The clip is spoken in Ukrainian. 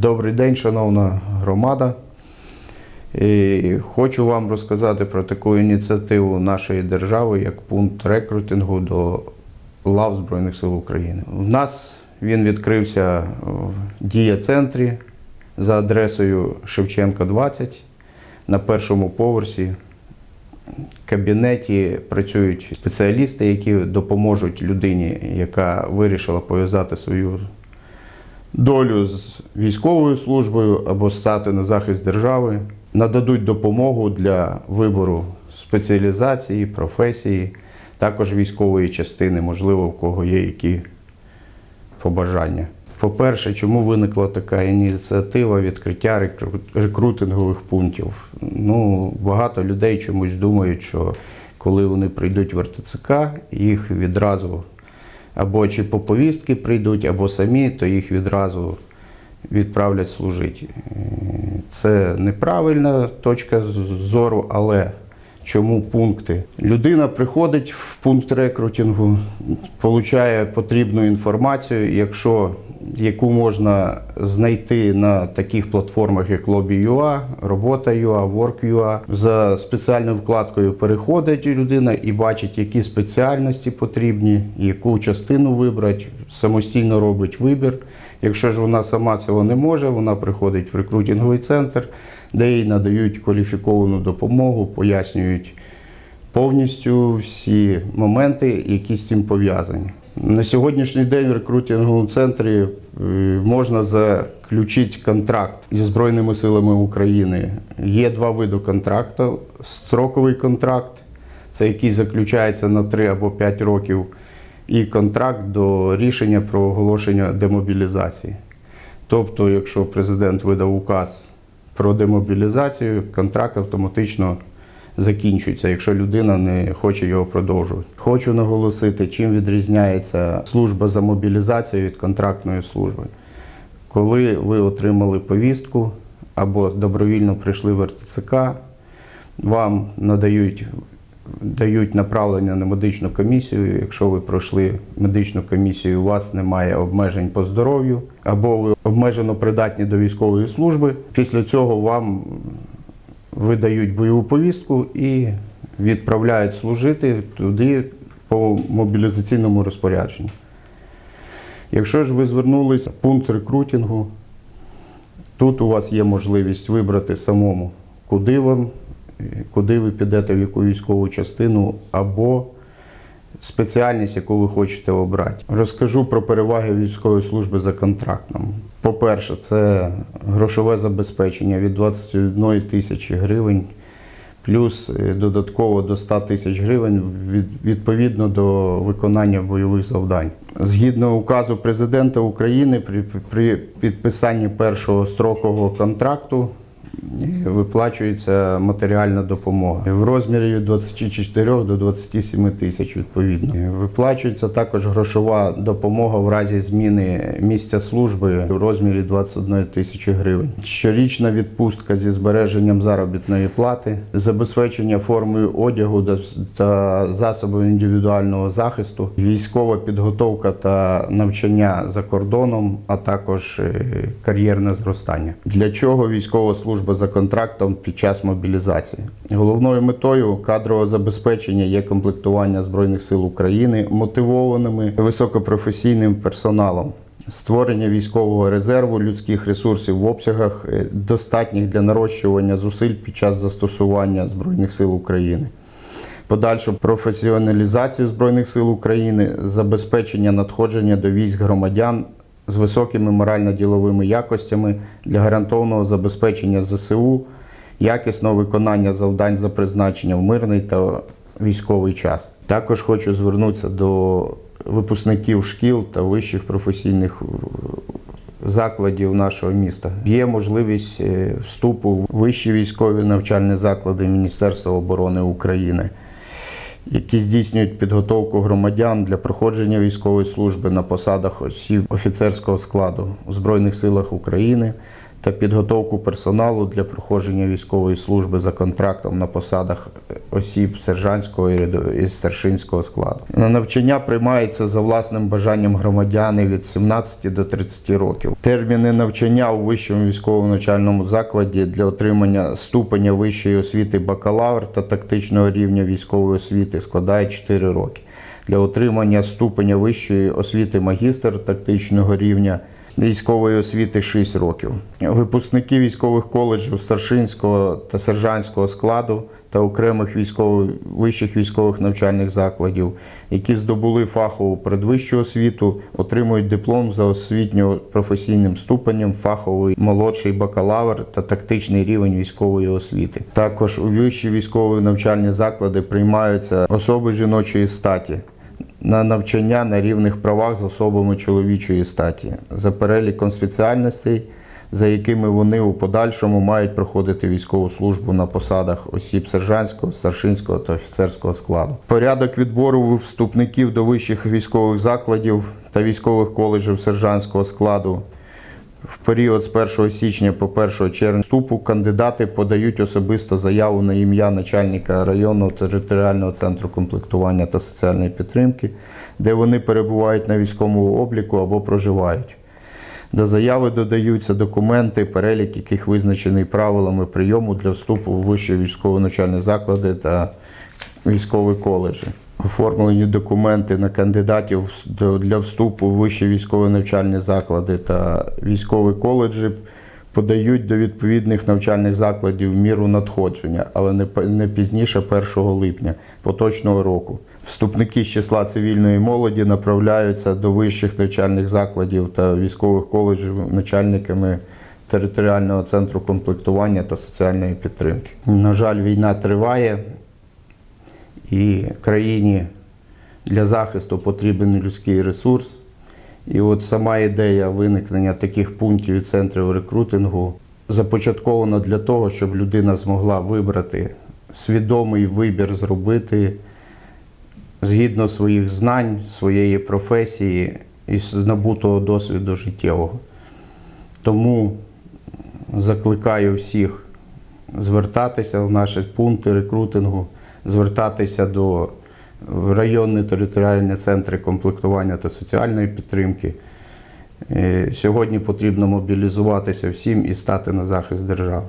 Добрий день, шановна громада. І хочу вам розказати про таку ініціативу нашої держави, як пункт рекрутингу до лав Збройних сил України. У нас він відкрився в дія-центрі за адресою Шевченка 20 на першому поверсі. В кабінеті працюють спеціалісти, які допоможуть людині, яка вирішила пов'язати свою долю з військовою службою або стати на захист держави, нададуть допомогу для вибору спеціалізації, професії, також військової частини, можливо, у кого є які побажання. По-перше, чому виникла така ініціатива відкриття рекрутингових пунктів? Ну, багато людей чомусь думають, що коли вони прийдуть в РТЦК, їх відразу або чи по повістки прийдуть, або самі, то їх відразу відправлять служити. Е, Це неправильна точка зору, але чому пункти? Людина приходить в пункт рекрутингу, отримує потрібну інформацію, якщо яку можна знайти на таких платформах, як Lobby.ua, Робота.ua, Work.ua. За спеціальною вкладкою переходить людина і бачить, які спеціальності потрібні, яку частину вибрати, самостійно робить вибір. Якщо ж вона сама цього не може, вона приходить в рекрутинговий центр, де їй надають кваліфіковану допомогу, пояснюють повністю всі моменти, які з цим пов'язані. На сьогоднішній день в рекрутинговому центрі е, можна заключити контракт зі Збройними силами України. Є два види контракту: строковий контракт, це який заключається на 3 або 5 років, і контракт до рішення про оголошення демобілізації. Тобто, якщо президент видав указ про демобілізацію, контракт автоматично закінчується, якщо людина не хоче його продовжувати. Хочу наголосити, чим відрізняється служба за мобілізацію від контрактної служби. Коли ви отримали повістку або добровільно прийшли в РТЦК, вам надають дають направлення на медичну комісію. Якщо ви пройшли медичну комісію, у вас немає обмежень по здоров'ю, або ви обмежено придатні до військової служби. Після цього вам видають бойову повістку і відправляють служити туди по мобілізаційному розпорядженню. Якщо ж ви звернулися в пункт рекрутингу, тут у вас є можливість вибрати самому, куди вам, куди ви підете, в яку військову частину або спеціальність, яку ви хочете обрати. Розкажу про переваги військової служби за контрактом. По-перше, це грошове забезпечення від 21 тисячі гривень, плюс е, додатково до 100 тисяч гривень відповідно до виконання бойових завдань. Згідно указу президента України, при, при підписанні першого строкового контракту виплачується матеріальна допомога в розмірі від 24 до 27 тисяч відповідно. Виплачується також грошова допомога в разі зміни місця служби в розмірі 21 тисячі гривень. Щорічна відпустка зі збереженням заробітної плати, забезпечення формою одягу та- та засобів індивідуального захисту, військова підготовка та навчання за кордоном, а також е, кар'єрне зростання. Для чого військова служба за контрактом під час мобілізації? Головною метою кадрового забезпечення є комплектування Збройних сил України мотивованими високопрофесійним персоналом. Створення військового резерву людських ресурсів в обсягах е, достатніх для нарощування зусиль під час застосування Збройних сил України подальшу професіоналізацію Збройних сил України, забезпечення надходження до військ громадян з високими морально-діловими якостями для гарантованого забезпечення ЗСУ, якісного виконання завдань за призначенням в мирний та військовий час. Також хочу звернутися до випускників шкіл та вищих професійних закладів нашого міста. Є можливість е, вступу в вищі військові навчальні заклади Міністерства оборони України, які здійснюють підготовку громадян для проходження військової служби на посадах осіб офіцерського складу у Збройних силах України та підготовку персоналу для проходження військової служби за контрактом на посадах осіб сержантського і старшинського складу. На навчання приймаються за власним бажанням громадяни від 17 до 30 років. Терміни навчання у вищому військовому навчальному закладі для отримання ступеня вищої освіти бакалавр та тактичного рівня військової освіти складають 4 роки. Для отримання ступеня вищої освіти магістр тактичного рівня військової освіти 6 років. Випускники військових коледжів старшинського та сержантського складу та окремих військових вищих військових навчальних закладів, які здобули фахову передвищу освіту, отримують диплом за освітньо-професійним ступенем, фаховий молодший бакалавр та тактичний рівень військової освіти. Також у вищі військові навчальні заклади приймаються особи жіночої статі на навчання на рівних правах з особами чоловічої статі за переліком спеціальностей, за якими вони у подальшому мають проходити військову службу на посадах осіб сержантського, старшинського та офіцерського складу. Порядок відбору вступників до вищих військових закладів та військових коледжів сержантського складу в період з 1 січня по 1 червня вступу кандидати подають особисто заяву на ім'я начальника районного територіального центру комплектування та соціальної підтримки, де вони перебувають на військовому обліку або проживають. До заяви додаються документи, перелік яких визначений правилами прийому для вступу у вищі військово-навчальні заклади та військові коледжі. Оформлені документи на кандидатів для вступу в вищі військові навчальні заклади та військові коледжі подають до відповідних навчальних закладів міру надходження, але не пізніше 1 липня поточного року. Вступники з числа цивільної молоді направляються до вищих навчальних закладів та військових коледжів начальниками територіального центру комплектування та соціальної підтримки. На жаль, війна триває, і країні для захисту потрібен людський ресурс. І от сама ідея виникнення таких пунктів і центрів рекрутингу започаткована для того, щоб людина змогла вибрати свідомий вибір зробити згідно своїх знань, своєї професії і набутого досвіду життєвого. Тому закликаю всіх звертатися в наші пункти рекрутингу, звертатися до районні територіальні центри комплектування та соціальної підтримки. Е, Сьогодні потрібно мобілізуватися всім і стати на захист держави.